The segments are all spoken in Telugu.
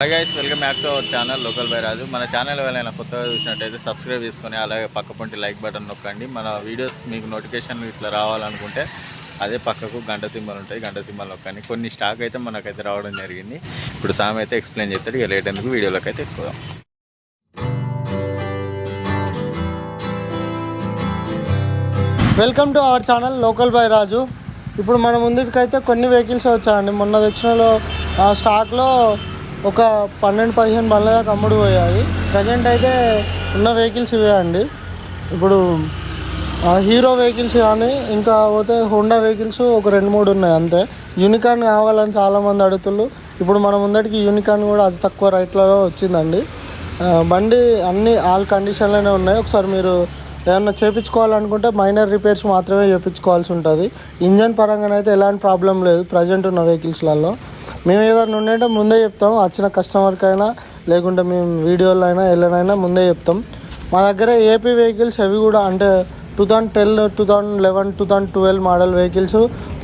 Hi guys welcome back to our channel local by Raju మన ఛానల్ ఎవరైనా కొత్తగా చూసినట్టయితే సబ్స్క్రైబ్ చేసుకొని అలాగే పక్క పొంటి లైక్ బటన్ నొక్కండి. మన వీడియోస్ మీకు నోటిఫికేషన్లు ఇట్లా రావాలనుకుంటే అదే పక్కకు గంట సింబల్ ఉంటాయి. గంట సింబల్ నొక్కండి. కొన్ని స్టాక్ అయితే మనకైతే రావడం జరిగింది. ఇప్పుడు సామ్ అయితే ఎక్స్ప్లెయిన్ చేస్తాడు. ఇక లేట్ ఎందుకు వీడియోలోకి అయితే ఎక్కువ welcome to our channel local by Raju ఇప్పుడు మన ముందుకైతే కొన్ని వెహికల్స్ వచ్చాయండి. మొన్న తెచ్చినలో స్టాక్లో ఒక పన్నెండు పదిహేను బండ్ల దాకా అమ్ముడు పోయాయి. ప్రజెంట్ అయితే ఉన్న వెహికల్స్ ఇవే అండి. ఇప్పుడు హీరో వెహికల్స్ కానీ ఇంకా పోతే హోండా వెహికల్స్ ఒక రెండు మూడు ఉన్నాయి అంతే. యూనికార్న్ కావాలని చాలామంది అడుగుతున్నారు ఇప్పుడు మన ముందటికి యూనికార్న్ కూడా అతి తక్కువ రేట్లలో వచ్చిందండి. బండి అన్ని ఆల్ కండిషన్లోనే ఉన్నాయి. ఒకసారి మీరు ఏమన్నా చేపించుకోవాలనుకుంటే మైనర్ రిపేర్స్ మాత్రమే చేయించుకోవాల్సి ఉంటుంది. ఇంజన్ పరంగానైతే ఎలాంటి ప్రాబ్లం లేదు. ప్రజెంట్ ఉన్న వెహికల్స్లలో మేము ఏదైనా ఉండే ముందే చెప్తాం. వచ్చిన కస్టమర్కి అయినా లేకుంటే మేము వీడియోలో అయినా వెళ్ళనైనా ముందే చెప్తాం. మా దగ్గర ఏపీ వెహికల్స్ అవి కూడా అంటే two thousand ten two thousand eleven two thousand twelve model vehicles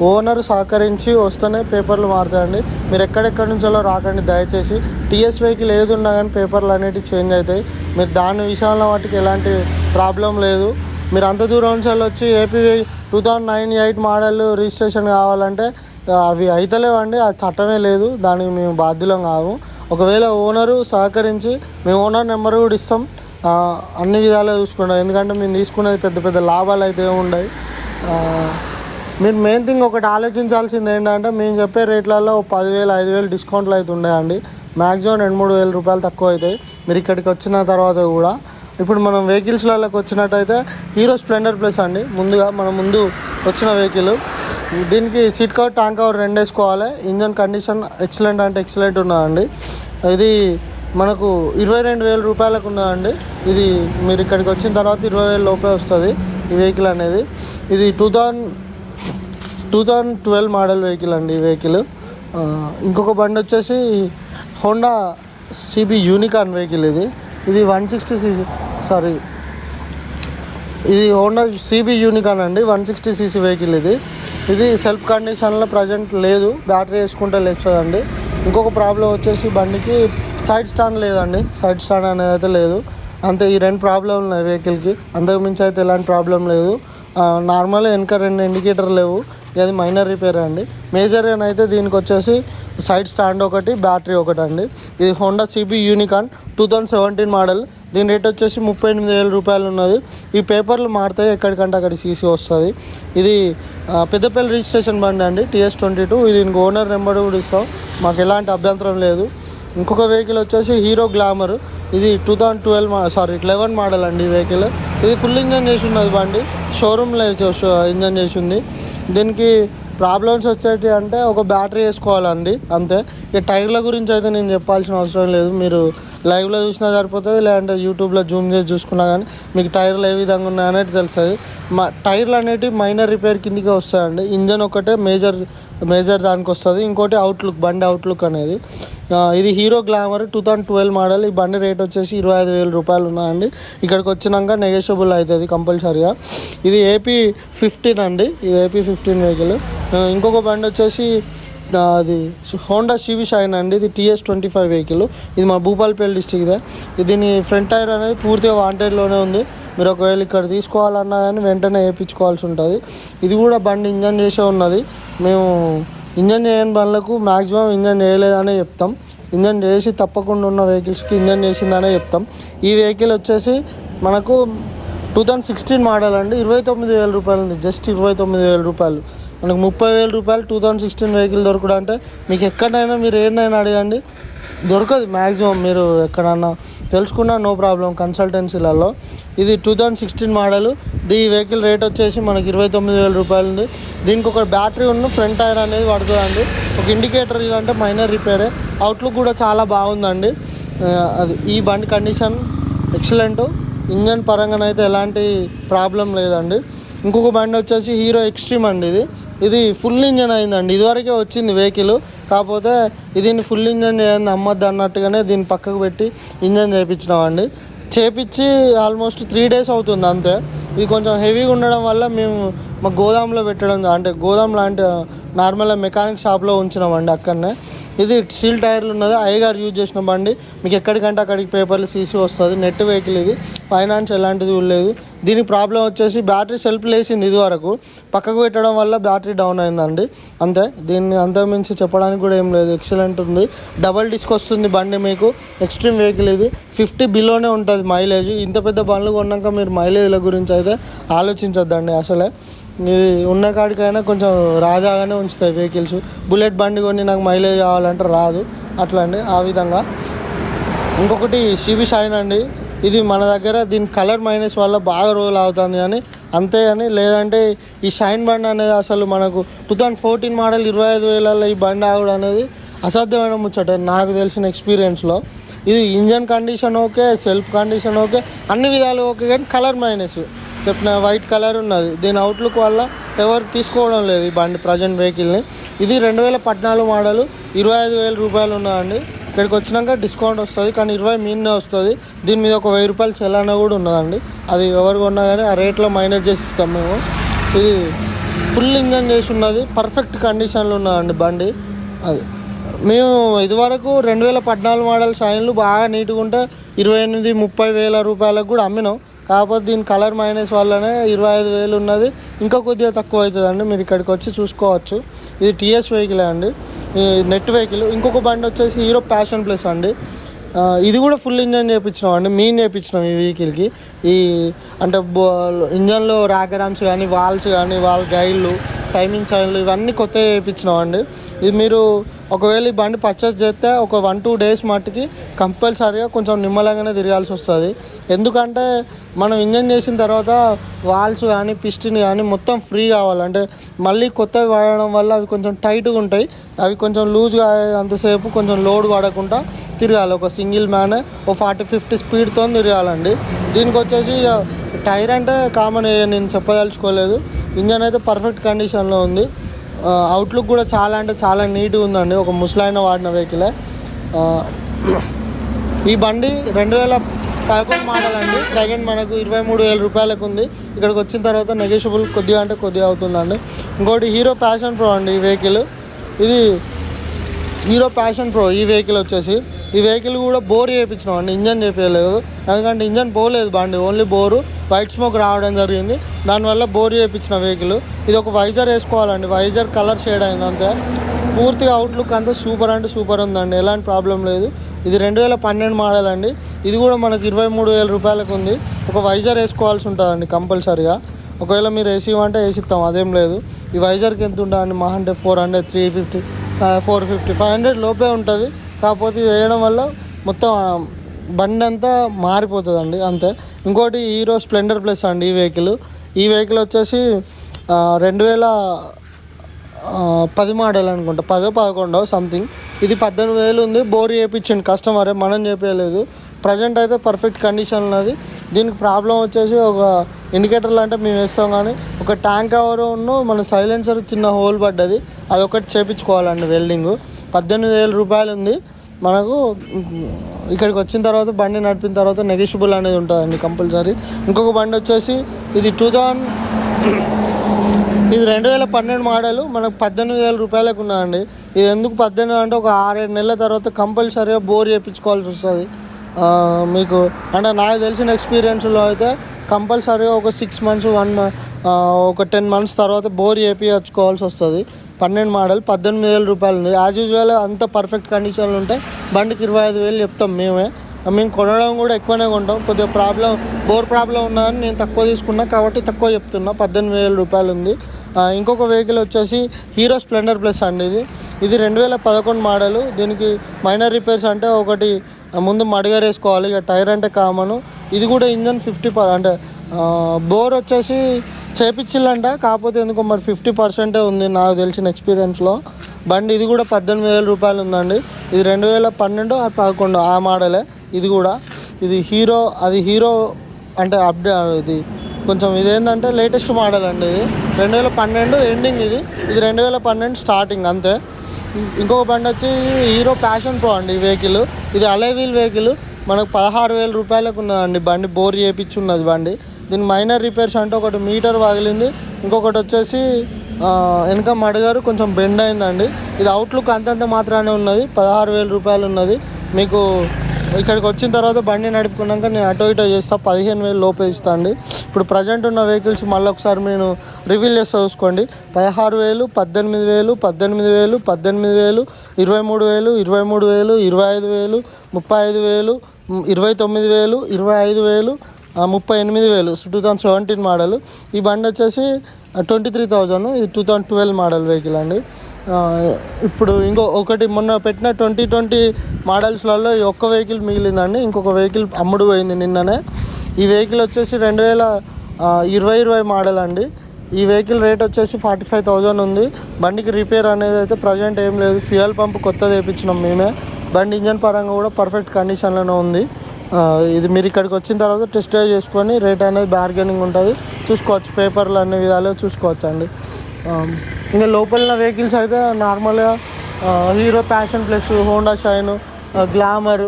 owner సహకరించి వస్తేనే పేపర్లు మారుతాయండి. మీరు ఎక్కడెక్కడి నుంచో రాకండి దయచేసి. టీఎస్ వెహికల్ ఏది ఉన్నా కానీ పేపర్లు అనేవి చేంజ్ అవుతాయి. మీరు దాని విషయంలో వాటికి ఎలాంటి ప్రాబ్లం లేదు. మీరు అంత దూరం నుంచి వచ్చి AP two thousand nine eight model registration కావాలంటే అవి అవుతలేవండి ఆ చట్టమే లేదు దానికి మేము బాధ్యులం కాము. ఒకవేళ ఓనరు సహకరించి మేము ఓనర్ నెంబర్ కూడా ఇస్తాం. అన్ని విధాలుగా చూసుకుంటాం. ఎందుకంటే మేము తీసుకునేది పెద్ద పెద్ద లాభాలు అయితే ఉండవు మీరు మెయిన్ థింగ్ ఒకటి ఆలోచించాల్సింది ఏంటంటే మేము చెప్పే రేట్లలో పదివేలు ఐదు వేలు డిస్కౌంట్లు అయితే ఉన్నాయండి. మ్యాక్సిమం రెండు మూడు వేల రూపాయలు తక్కువ అవుతాయి మీరు ఇక్కడికి వచ్చిన తర్వాత కూడా. ఇప్పుడు మనం వెహికల్స్లలోకి వచ్చినట్టయితే హీరో స్ప్లెండర్ ప్లస్ అండి. ముందుగా మన ముందు వచ్చిన వెహికల్. దీనికి సీట్ కవర్ ట్యాంక్ కవర్ రెండు వేసుకోవాలి. ఇంజన్ కండిషన్ ఎక్సలెంట్ అంటే ఎక్సలెంట్ ఉన్నదండి. ఇది మనకు ఇరవై రెండు వేల రూపాయలకు ఉన్నదండి. ఇది మీరు ఇక్కడికి వచ్చిన తర్వాత ఇరవై వేల లోపే వస్తుంది ఈ వెహికల్ అనేది. ఇది two thousand two thousand twelve model vehicle అండి ఈ వెహికల్. ఇంకొక బండి వచ్చేసి హోండా సిబి యూనికాన్ వెహికల్ ఇది. ఇది వన్ సిక్స్టీ సీసీ సారీ ఇది హోండా సిబి యూనికాన్ అండి వన్ సిక్స్టీ సీసీ వెహికల్ ఇది. ఇది సెల్ఫ్ కండిషన్లో ప్రజెంట్ లేదు. బ్యాటరీ వేసుకుంటే లేచదండి ఇంకొక ప్రాబ్లం వచ్చేసి బండికి సైడ్ స్టాండ్ లేదండి. సైడ్ స్టాండ్ అనేది అయితే లేదు. అంతే ఈ రెండు ప్రాబ్లం ఉన్నాయి వెహికల్కి అంతకుమించి అయితే ఎలాంటి ప్రాబ్లం లేదు. నార్మల్ వెనక రెండు ఇండికేటర్ లేవు. ఇది మైనర్ రిపేర్ అండి. మేజర్ అయితే దీనికి వచ్చేసి సైడ్ స్టాండ్ ఒకటి బ్యాటరీ ఒకటి అండి ఇది Honda CB Unicorn two thousand seventeen model దీని రేట్ వచ్చేసి ముప్పై ఎనిమిది వేల రూపాయలు ఉన్నది. ఈ పేపర్లు మారుతాయి ఎక్కడికంటే అక్కడ సీసీ వస్తుంది. ఇది పెద్దపల్లి రిజిస్ట్రేషన్ బండి అండి టీఎస్ ట్వంటీ టూ. ఇది దీనికి ఓనర్ నెంబర్ కూడా ఇస్తాం. మాకు ఎలాంటి అభ్యంతరం లేదు. ఇంకొక వెహికల్ వచ్చేసి హీరో గ్లామర్. ఇది two thousand twelve sorry eleven model అండి ఈ వెహికల్ ఇది ఫుల్ ఇంజన్ చేసి ఉన్నది బండి. షోరూమ్లో ఇంజన్ చేసి ఉంది. దీనికి ప్రాబ్లమ్స్ వచ్చేటి అంటే ఒక బ్యాటరీ వేసుకోవాలండి అంతే. ఇక టైర్ల గురించి అయితే నేను చెప్పాల్సిన అవసరం లేదు. మీరు లైవ్లో చూసినా సరిపోతుంది లేదంటే యూట్యూబ్లో జూమ్ చేసి చూసుకున్నా కానీ మీకు టైర్లు ఏ విధంగా ఉన్నాయనేది తెలుస్తుంది. మా టైర్లు అనేటివి మైనర్ రిపేర్ కిందికి వస్తాయండి. ఇంజన్ ఒకటే మేజర్ మేజర్ దానికి వస్తుంది. ఇంకోటి అవుట్లుక్ బండి అవుట్లుక్ అనేది. ఇది Hero Glamour two thousand twelve model. ఈ బండి రేట్ వచ్చేసి ఇరవై ఐదు వేల రూపాయలు ఉన్నాయండి. ఇక్కడికి వచ్చినాక నెగోషియబుల్ అవుతుంది కంపల్సరీగా. ఇది ఏపీ ఫిఫ్టీన్ అండి. ఇది ఏపీ ఫిఫ్టీన్ వెహికల్ ఇంకొక బండి వచ్చేసి అది హోండా సివి షైన్ అండి. ఇది టీఎస్ ట్వంటీ ఫైవ్ వెహికల్ ఇది మా భూపాలపల్లి డిస్టిక్దే దీని ఫ్రంట్ టైర్ అనేది పూర్తిగా వాంటెడ్లోనే ఉంది. మీరు ఒకవేళ ఇక్కడ తీసుకోవాలన్నా కానీ వెంటనే వేయించుకోవాల్సి ఉంటుంది. ఇది కూడా బండి ఇంజన్ చేసే ఉన్నది. మేము ఇంజన్ చేయని బండ్లకు మ్యాక్సిమం ఇంజన్ చేయలేదనే చెప్తాం. ఇంజన్ చేసి తప్పకుండా ఉన్న వెహికల్స్కి ఇంజన్ చేసిందనే చెప్తాం. ఈ వెహికల్ వచ్చేసి మనకు టూ థౌజండ్ సిక్స్టీన్ మోడల్ అండి. ఇరవై తొమ్మిది వేల రూపాయలు అండి జస్ట్ ఇరవై తొమ్మిది వేల రూపాయలు. మనకు ముప్పై వేల రూపాయలు టూ థౌజండ్ సిక్స్టీన్ వెహికల్ దొరకడం అంటే మీకు ఎక్కడైనా మీరు ఏదైనా అడగండి. దొరకదు మ్యాక్సిమం మీరు ఎక్కడన్నా తెలుసుకున్నా నో ప్రాబ్లం కన్సల్టెన్సీలలో. ఇది టూ థౌజండ్ సిక్స్టీన్ మోడల్. ఈ వెహికల్ రేట్ వచ్చేసి మనకి ఇరవై తొమ్మిది వేల రూపాయలు ఉంది దీనికి ఒక బ్యాటరీ ఉన్న ఫ్రంట్ టైర్ అనేది పడుతుందండి. ఒక ఇండికేటర్ ఇదంటే మైనర్ రిపేరే. అవుట్లుక్ కూడా చాలా బాగుందండి. అది ఈ బండి కండిషన్ ఎక్సలెంటు. ఇంజన్ పరంగానైతే ఎలాంటి ప్రాబ్లం లేదండి. ఇంకొక బండి వచ్చేసి హీరో ఎక్స్ట్రీమ్ అండి ఇది. ఇది ఫుల్ ఇంజన్ అయిందండి. ఇదివరకే వచ్చింది వెహికల్. కాకపోతే దీన్ని ఫుల్ ఇంజన్ చేయండి అమ్మద్దు అన్నట్టుగానే దీన్ని పక్కకు పెట్టి ఇంజన్ చేయించినామండి చేపించి ఆల్మోస్ట్ త్రీ డేస్ అవుతుంది అంతే. ఇది కొంచెం హెవీగా ఉండడం వల్ల మేము మా గోదాంలో పెట్టడం అంటే గోదాం లాంటి నార్మల్గా మెకానిక్ షాప్లో ఉంచినామండి అక్కడనే. ఇది స్టీల్ టైర్లు ఉన్నది. అయ్యగారు యూజ్ చేసిన బండి. మీకు ఎక్కడికంటే అక్కడికి పేపర్లు సీసీ వస్తుంది. నెట్ వెహికల్ ఇది. ఫైనాన్స్ ఎలాంటిది లేదు. దీనికి ప్రాబ్లం వచ్చేసి బ్యాటరీ సెల్ఫ్ లేసింది ఇది వరకు పక్కకు పెట్టడం వల్ల బ్యాటరీ డౌన్ అయిందండి. అంతే. దీన్ని అంతకుమించి చెప్పడానికి కూడా ఏం లేదు. ఎక్సలెంట్ ఉంది. డబల్ డిస్క్ వస్తుంది బండి మీకు. ఎక్స్ట్రీమ్ వెహికల్ ఇది. ఫిఫ్టీ బిలోనే ఉంటుంది మైలేజ్ ఇంత పెద్ద బండ్లు కొన్నాక మీరు మైలేజ్ల గురించి అయితే ఆలోచించొద్దండి అసలే. ఉన్న కాడికైనా కొంచెం రాజాగానే ఉంచుతాయి వెహికల్స్. బుల్లెట్ బండి కొన్ని నాకు మైలేజ్ కావాలంటే రాదు. అట్లా అండి ఆ విధంగా. ఇంకొకటి సిబి షైన్ అండి. ఇది మన దగ్గర దీని కలర్ మైనస్ వల్ల బాగా రోజులు అవుతుంది కానీ అంతే అని లేదంటే ఈ షైన్ బండి అనేది అసలు మనకు టూ థౌజండ్ ఫోర్టీన్ మోడల్ ఇరవై ఐదు వేలలో ఈ బండి ఆగుడు అనేది అసాధ్యమైన ముచ్చట నాకు తెలిసిన ఎక్స్పీరియన్స్లో. ఇది engine condition okay self condition okay అన్ని విధాలు ఓకే కానీ కలర్ మైనస్. చెప్పిన వైట్ కలర్ ఉన్నది. దీని అవుట్లుక్ వల్ల ఎవరు తీసుకోవడం లేదు ఈ బండి ప్రజెంట్ వెహికల్ని ఇది రెండు వేల పద్నాలుగు మోడలు ఇరవై ఐదు వేల రూపాయలు ఉన్నదండి. ఇక్కడికి వచ్చినాక డిస్కౌంట్ వస్తుంది కానీ ఇరవై మీదనే వస్తుంది. దీని మీద ఒక వెయ్యి రూపాయలు చెల్లాన కూడా ఉన్నదండి. అది ఎవరు కొన్నా కానీ ఆ రేట్లో మైనస్ చేసి ఇస్తాం మేము. ఇది ఫుల్ ఇంజన్ చేసి ఉన్నది పర్ఫెక్ట్ కండిషన్లో ఉన్నదండి బండి. అది మేము ఇదివరకు రెండు వేల పద్నాలుగు మోడల్ షైన్లు బాగా నీట్గా ఉంటే ఇరవై ఎనిమిది ముప్పై వేల రూపాయలకు కూడా అమ్మినాం. కాకపోతే దీని కలర్ మైనస్ వల్లనే ఇరవై ఐదు వేలు ఉన్నది. ఇంకా కొద్దిగా తక్కువ అవుతుందండి. మీరు ఇక్కడికి వచ్చి చూసుకోవచ్చు. ఇది టీఎస్ వెహికలే అండి. Net vehicle. ఇంకొక బండి వచ్చేసి హీరో ప్యాషన్ ప్లస్ అండి. ఇది కూడా ఫుల్ ఇంజన్ చేయించినాం అండి మీన్ చేయించినాం ఈ వెహికల్కి. ఈ అంటే బో ఇంజన్లో ర్యాకరామ్స్ కానీ వాల్స్ కానీ వాల్ గైళ్ళు టైమింగ్ సైన్లు ఇవన్నీ కొత్త వేయించినామండి అండి ఇది మీరు ఒకవేళ ఈ బండి పర్చేస్ చేస్తే ఒక వన్ టూ డేస్ మట్టుకి కంపల్సరీగా కొంచెం నిమ్మలంగానే తిరగాల్సి వస్తుంది. ఎందుకంటే మనం ఇంజన్ చేసిన తర్వాత వాల్స్ కానీ పిస్టిన్ కానీ మొత్తం ఫ్రీ కావాలంటే మళ్ళీ కొత్తవి వాడడం వల్ల అవి కొంచెం టైట్గా ఉంటాయి. అవి కొంచెం లూజ్గా అంతసేపు కొంచెం లోడ్ పడకుండా తిరగాలి. ఒక సింగిల్ మ్యాన్ ఒక ఫార్టీ ఫిఫ్టీ స్పీడ్తో తిరగాలండి. దీనికి వచ్చేసి ఇక టైర్ అంటే కామన్ నేను చెప్పదలుచుకోలేదు. ఇంజన్ అయితే పర్ఫెక్ట్ కండిషన్లో ఉంది. అవుట్లుక్ కూడా చాలా అంటే చాలా నీట్గా ఉందండి. ఒక ముసలాయన వాడిన వెహికలే ఈ బండి రెండు వేల పదకొండు మోడల్ అండి. ప్రజెంట్ మనకు ఇరవై మూడు వేల రూపాయలకు ఉంది. ఇక్కడికి వచ్చిన తర్వాత నెగోషియబుల్ కొద్దిగా అంటే కొద్దిగా అవుతుందండి. ఇంకోటి హీరో ప్యాషన్ ప్రో అండి ఈ వెహికల్ ఇది హీరో ప్యాషన్ ప్రో ఈ వెహికల్ వచ్చేసి. ఈ వెహికల్ కూడా బోర్ చేయించినాం అండి ఇంజన్ చేపించలేదు ఎందుకంటే ఇంజన్ పోలేదు బండి ఓన్లీ బోరు వైట్ స్మోక్ రావడం జరిగింది. దానివల్ల బోర్ చేయించిన వెహికల్. ఇది ఒక వైజర్ వేసుకోవాలండి వైజర్ కలర్ షేడ్ అయింది అంతే. పూర్తిగా అవుట్లుక్ అంతా సూపర్ అంటే సూపర్ ఉందండి ఎలాంటి ప్రాబ్లం లేదు. ఇది రెండు వేల పన్నెండు మోడల్ అండి. ఇది కూడా మనకి ఇరవై మూడు వేల రూపాయలకు ఉంది. ఒక వైజర్ వేసుకోవాల్సి ఉంటుందండి కంపల్సరీగా. ఒకవేళ మీరు ఏసీ అంటే ఏసీ ఇస్తాం అదేం లేదు. ఈ వైజర్కి ఎంత ఉంటుందండి? మా అంటే four hundred three fifty four fifty five hundred లోపే ఉంటుంది. కాకపోతే ఇది వేయడం వల్ల మొత్తం బండి అంతా మారిపోతుందండి అంతే. ఇంకోటి హీరో స్ప్లెండర్ ప్లస్ అండి ఈ వెహికల్. ఈ వెహికల్ వచ్చేసి రెండు వేల పది మోడల్ అనుకుంటా. పదో పదకొండో సంథింగ్. ఇది పద్దెనిమిది వేలు ఉంది. బోర్ చేయించండి కస్టమరే మనం చేపించలేదు ప్రజెంట్ అయితే పర్ఫెక్ట్ కండిషన్ ఉన్నది. దీనికి ప్రాబ్లం వచ్చేసి ఒక ఇండికేటర్లు అంటే మేము వేస్తాం కానీ ఒక ట్యాంక్ కవర్ ఉన్న మన సైలెన్సర్ చిన్న హోల్ పడ్డది. అది ఒకటి చేపించుకోవాలండి వెల్డింగ్. పద్దెనిమిది వేల రూపాయలు ఉంది మనకు ఇక్కడికి వచ్చిన తర్వాత బండి నడిపిన తర్వాత నెగిషియబుల్ అనేది ఉంటుందండి కంపల్సరీ ఇంకొక బండి వచ్చేసి ఇది టూ థౌజండ్ ఇది రెండు వేల పన్నెండు మోడల్ మనకు పద్దెనిమిది వేల రూపాయలకు ఉన్నదండి ఇది ఎందుకు పద్దెనిమిది అంటే ఒక ఆరేడు నెలల తర్వాత కంపల్సరీగా బోర్ చేయించుకోవాల్సి వస్తుంది. మీకు అంటే నాకు తెలిసిన ఎక్స్పీరియన్స్లో అయితే కంపల్సరీగా ఒక సిక్స్ మంత్స్ వన్ ఒక టెన్ మంత్స్ తర్వాత బోర్ చేయించుకోవాల్సి వస్తుంది. పన్నెండు మోడల్ పద్దెనిమిది వేల రూపాయలు ఉంది. యాజ్ యూజువల్ అంత పర్ఫెక్ట్ కండిషన్లు ఉంటాయి. బండికి ఇరవై ఐదు వేలు చెప్తాం మేమే. మేము కొనడం కూడా ఎక్కువనే కొంటాం. కొద్దిగా ప్రాబ్లం బోర్ ప్రాబ్లం ఉన్నదని నేను తక్కువ తీసుకున్నా. కాబట్టి తక్కువ చెప్తున్నా. పద్దెనిమిది వేల రూపాయలు ఉంది. ఇంకొక వెహికల్ వచ్చేసి హీరో స్ప్లెండర్ ప్లస్ అండి ఇది. ఇది రెండు వేల పదకొండు మోడల్ దీనికి మైనర్ రిపేర్స్ అంటే ఒకటి ముందు మడిగర్ వేసుకోవాలి ఇక టైర్ అంటే కామను. ఇది కూడా ఇంజన్ ఫిఫ్టీ పర్ అంటే బోర్ వచ్చేసి చేపించిల్లంట కాకపోతే ఎందుకో మరి ఫిఫ్టీ పర్సెంటే ఉంది నాకు తెలిసిన ఎక్స్పీరియన్స్లో. బండి ఇది కూడా పద్దెనిమిది వేల రూపాయలు ఉందండి. ఇది రెండు వేల పన్నెండు ఆ పదకొండు ఆ మోడలే. ఇది కూడా. ఇది హీరో అది హీరో అంటే అప్డే ఇది కొంచెం ఇదేంటంటే లేటెస్ట్ మోడల్ అండి ఇది. రెండు వేల పన్నెండు ఎండింగ్ ఇది. ఇది రెండు వేల పన్నెండు స్టార్టింగ్ అంతే. ఇంకొక బండి వచ్చి హీరో ప్యాషన్ ప్రో అండి ఈ వెహికల్. ఇది అలే వీల్ వెహికల్. మనకు పదహారు వేల రూపాయలకు ఉన్నదండి బండి. బోర్ చేయించున్నది బండి. దీని మైనర్ రిపేర్స్ అంటే ఒకటి మీటర్ వాగిలింది ఇంకొకటి వచ్చేసి వెనక మడగారు కొంచెం బెండ్ అయిందండి. ఇది అవుట్లుక్ అంతంత మాత్రానే ఉన్నది పదహారు వేల రూపాయలు ఉన్నది. మీకు ఇక్కడికి వచ్చిన తర్వాత బండి నడుపుకున్నాక నేను అటో ఇటో చేస్తా పదిహేను వేలు లోపే ఇస్తా అండి. ఇప్పుడు ప్రజెంట్ ఉన్న వెహికల్స్ మళ్ళీ ఒకసారి నేను రివీల్ చేస్తా చూసుకోండి. పదహారు వేలు పద్దెనిమిది వేలు పద్దెనిమిది వేలు పద్దెనిమిది వేలు ఇరవై మూడు వేలు ఇరవై మూడు వేలు ఇరవై ఐదు వేలు ముప్పై ఐదు వేలు ఇరవై తొమ్మిది వేలు ఇరవై ఐదు వేలు ముప్పై ఎనిమిది వేలు. Two thousand seventeen model. ఈ బండి వచ్చేసి ట్వంటీ త్రీ థౌజండ్ ఇది two thousand twelve model vehicle అండి. ఇప్పుడు ఇంకో ఒకటి మొన్న పెట్టిన ట్వంటీ ట్వంటీ మోడల్స్లలో ఈ ఒక్క వెహికల్ మిగిలిందండి. ఇంకొక వెహికల్ అమ్ముడు పోయింది నిన్ననే. ఈ వెహికల్ వచ్చేసి రెండు వేల ఇరవై ఇరవై మోడల్ అండి. ఈ వెహికల్ రేట్ వచ్చేసి ఫార్టీ ఫైవ్ థౌజండ్ ఉంది. బండికి రిపేర్ అనేది అయితే ప్రజెంట్ ఏం లేదు. ఫ్యూయల్ పంప్ కొత్తది వేయించినాం మేమే. బండి ఇంజన్ పరంగా కూడా పర్ఫెక్ట్ కండిషన్లోనే ఉంది. ఇది మీరు ఇక్కడికి వచ్చిన తర్వాత టెస్ట్ డ్రైవ్ చేసుకొని రేట్ అనేది బార్గెనింగ్ ఉంటుంది. చూసుకోవచ్చు పేపర్లు అన్ని విధాలుగా చూసుకోవచ్చు అండి. ఇంకా లోపల వెహికల్స్ అయితే నార్మల్గా Hero Passion Plus Honda Shine Glamour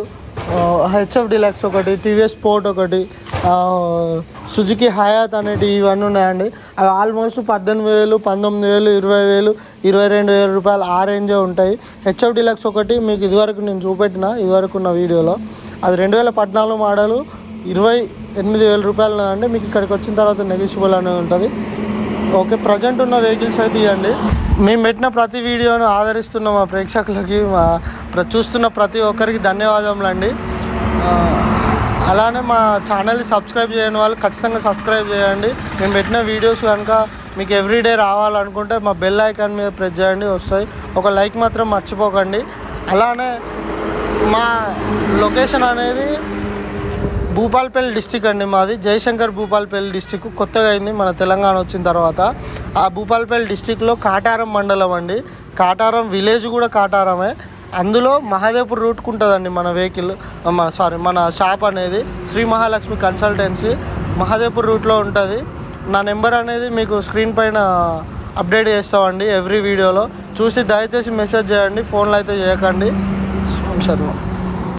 HF Deluxe ఒకటి టీవీఎస్ స్పోర్ట్ ఒకటి సుజుకి హయాత్ అనేటి ఇవన్నీ ఉన్నాయండి. అవి ఆల్మోస్ట్ పద్దెనిమిది వేలు పంతొమ్మిది వేలు ఇరవై వేలు ఇరవై రెండు వేల రూపాయలు ఆ రేంజే ఉంటాయి. హెచ్ఎఫ్ డిలక్స్ ఒకటి మీకు ఇదివరకు నేను చూపెట్టిన ఇదివరకు ఉన్న వీడియోలో. అది రెండు వేల పద్నాలుగు మోడలు ఇరవై ఎనిమిది వేల రూపాయలు అండి మీకు ఇక్కడికి వచ్చిన తర్వాత నెగిషియబుల్ అనేది ఉంటుంది. ఓకే ప్రజెంట్ ఉన్న వెహికల్స్ అయితే ఇవ్వండి. మేము పెట్టిన ప్రతి వీడియోను ఆదరిస్తున్న మా ప్రేక్షకులకి మా చూస్తున్న ప్రతి ఒక్కరికి ధన్యవాదములు అండి అలానే మా ఛానల్ని సబ్స్క్రైబ్ చేయని వాళ్ళు ఖచ్చితంగా సబ్స్క్రైబ్ చేయండి. మేము పెట్టిన వీడియోస్ కనుక మీకు ఎవ్రీడే రావాలనుకుంటే మా బెల్ ఐకాన్ మీద ప్రెస్ చేయండి వస్తాయి. ఒక లైక్ మాత్రం మర్చిపోకండి. అలానే మా లొకేషన్ అనేది భూపాల్పల్లి డిస్టిక్ అండి మాది. జయశంకర్ భూపాల్పల్లి డిస్టిక్. కొత్తగా అయింది మన తెలంగాణ వచ్చిన తర్వాత. ఆ భూపాల్పల్లి డిస్టిక్లో కాటారం మండలం అండి. కాటారం విలేజ్ కూడా కాటారమే. అందులో మహాదేవ్పూర్ రూట్కు ఉంటుందండి మన వెహికల్ మన సారీ మన షాప్ అనేది శ్రీ మహాలక్ష్మి కన్సల్టెన్సీ. మహాదేవ్పూర్ రూట్లో ఉంటుంది. నా నెంబర్ అనేది మీకు స్క్రీన్ పైన అప్డేట్ చేస్తామండి ఎవ్రీ వీడియోలో. చూసి దయచేసి మెసేజ్ చేయండి ఫోన్లో అయితే చేయకండి శర్మ.